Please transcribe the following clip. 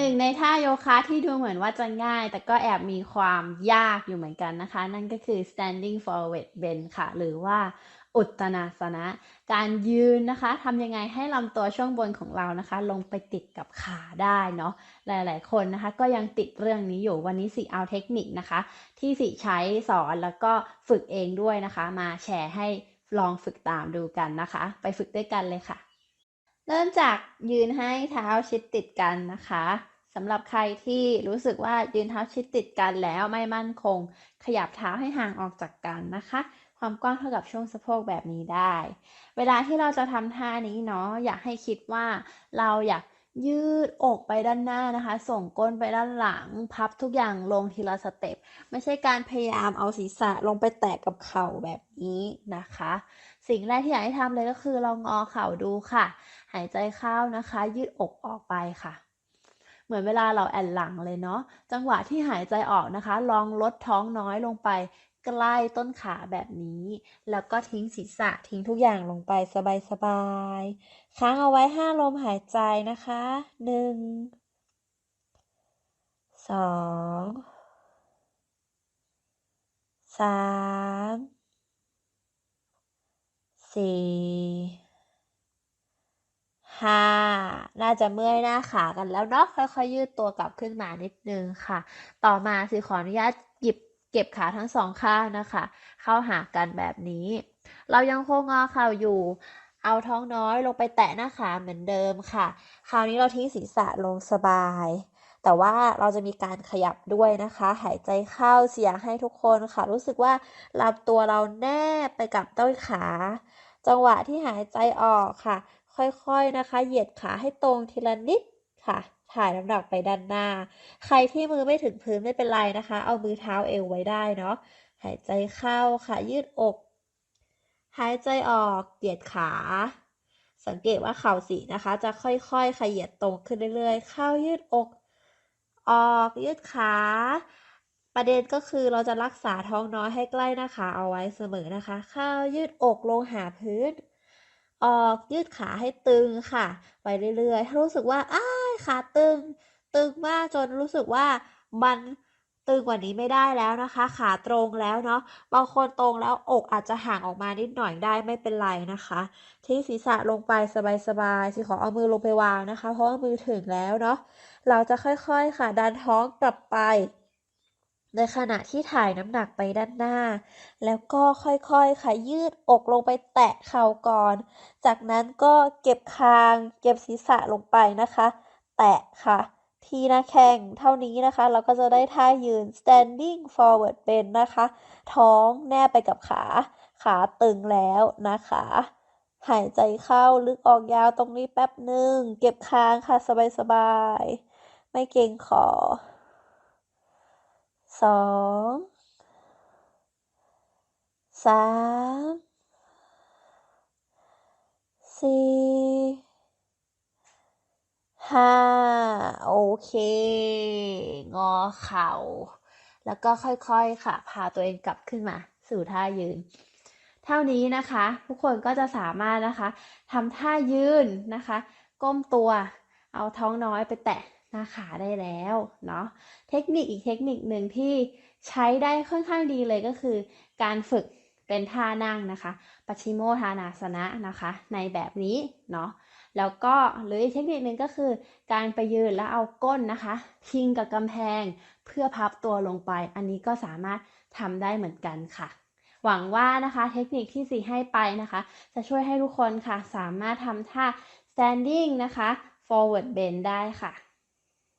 หนึ่งในท่าโยคะที่ดูเหมือนว่าจะง่าย แต่ก็แอบมีความยากอยู่เหมือนกันนะคะ นั่นก็คือ standing forward bend ค่ะ หรือว่าอุตนาสนะ การยืนนะคะทำยังไงให้ลำตัวช่วงบนของเรานะคะ ลงไปติดกับขาได้เนาะหลาย ๆ คนนะคะ ก็ยังติดเรื่องนี้อยู่วันนี้สิเอาเทคนิคนะคะ ที่สิใช้สอนแล้วก็ฝึกเองด้วยนะคะ มาแชร์ให้ลองฝึกตามดูกันนะคะ ไปฝึกด้วยกันเลยค่ะ เริ่มจากยืนให้เท้าชิดติดกันนะคะสำหรับใครที่รู้สึกว่ายืนเท้าชิดติดกันแล้วไม่มั่นคง ขยับเท้าให้ห่างออกจากกันนะคะ ความกว้างเท่ากับช่วงสะโพกแบบนี้ได้ เวลาที่เราจะทำท่านี้เนาะอยากให้คิดว่าเราอยาก ยืดอกไปด้านหน้านะคะ ส่งก้นไปด้านหลัง พับทุกอย่างลงทีละสเต็ป ไม่ใช่การพยายามเอาศีรษะลงไปแตะกับเข่าแบบนี้นะคะ สิ่งแรกที่อยากให้ทำเลยก็คือเรางอเข่าดูค่ะ หายใจเข้านะคะ ยืดอกออกไปค่ะ เหมือนเวลาเราแอนหลังเลยเนาะ จังหวะที่หายใจออกนะคะ ลองลดท้องน้อยลงไป ใกล้ต้นขาแบบนี้ แล้วก็ทิ้งศีรษะทิ้งทุกอย่างลงไปสบายๆ ค้างเอาไว้ห้าลมหายใจนะคะหนึ่งสองสามสี่ห้าน่าจะเมื่อยหน้าขากันแล้วเนาะค่อยๆยืดตัวกลับขึ้นมานิดนึงค่ะ ต่อมาสิขออนุญาต เก็บขาทั้งสองข้างนะคะ เข้าหากันแบบนี้ เรายังคงงอเข่าอยู่ เอาท้องน้อยลงไปแตะหน้าขาเหมือนเดิมค่ะ คราวนี้เราทิ้งศีรษะลงสบาย แต่ว่าเราจะมีการขยับด้วยนะคะ หายใจเข้าเสียงให้ทุกคนค่ะ รู้สึกว่าลำตัวเราแนบไปกับต้นขา จังหวะที่หายใจออกค่ะ ค่อยๆนะคะ เหยียดขาให้ตรงทีละนิด ค่ะ ถ่ายน้ำหนักไปด้านหน้า ใครที่มือไม่ถึงพื้นไม่เป็นไรนะคะ เอามือเท้าเอวไว้ได้เนาะ หายใจเข้าค่ะ ยืดอก หายใจออกเหยียดขา สังเกตว่าเข่าสีนะคะ จะค่อยๆขยับตรงขึ้นเรื่อยๆ เข้ายืดอก ออกยืดขา ประเด็นก็คือเราจะรักษาท้องน้อยให้ใกล้หน้าขาเอาไว้เสมอนะคะ เข้ายืดอกลงหาพื้นออกยืดขาให้ตึงค่ะ ไปเรื่อยๆ ถ้ารู้สึกว่าอ้า ขาตึง ตึงมากจนรู้สึกว่ามันตึงกว่านี้ไม่ได้แล้วนะคะ ขาตรงแล้วเนาะบางคนตรงแล้วอกอาจจะห่างออกมานิดหน่อยได้ไม่เป็นไรนะคะทิ้งศีรษะลงไปสบายๆสิขอเอามือลงไปวางนะคะ เพราะว่ามือถึงแล้วเนาะเราจะค่อยๆค่ะดันท้องกลับไป ในขณะที่ถ่ายน้ำหนักไปด้านหน้า แล้วก็ค่อยๆค่ะยืดอกลงไปแตะเข่าก่อน จากนั้นก็เก็บคาง เก็บศีรษะลงไปนะคะ แตะค่ะ ที่หน้าแข้งเท่านี้นะคะ เราก็จะได้ท่ายืน standing forward bend นะคะ ท้องแนบไปกับขา ขาตึงแล้วนะคะ หายใจเข้าลึกออกยาวตรงนี้แป๊บหนึ่ง เก็บคางค่ะสบายๆ ไม่เกรงคอสองสามสี่ห้าโอ เค งอเข่า แล้วก็ค่อยๆค่ะ พาตัวเองกลับขึ้นมา สู่ท่ายืน เท่านี้นะคะ ทุกคนก็จะสามารถนะคะทำท่ายืนนะคะ ก้มตัว เอาท้องน้อยไปแตะหน้าขาได้แล้วเนาะ เทคนิคอีกเทคนิคหนึ่งที่ใช้ได้ค่อนข้างดีเลยก็คือ การฝึกเป็นท่านั่งนะคะ ปัชิโมทานาสนะนะคะ ในแบบนี้เนาะ แล้วก็หรืออีกเทคนิคหนึ่งก็คือ การไปยืนแล้วเอาก้นนะคะ พิงกับกำแพงเพื่อพับตัวลงไป อันนี้ก็สามารถทำได้เหมือนกันค่ะ หวังว่านะคะเทคนิคที่สีให้ไปนะคะ จะช่วยให้ทุกคนค่ะ สามารถทำท่า standing นะคะ forward bend ได้ค่ะ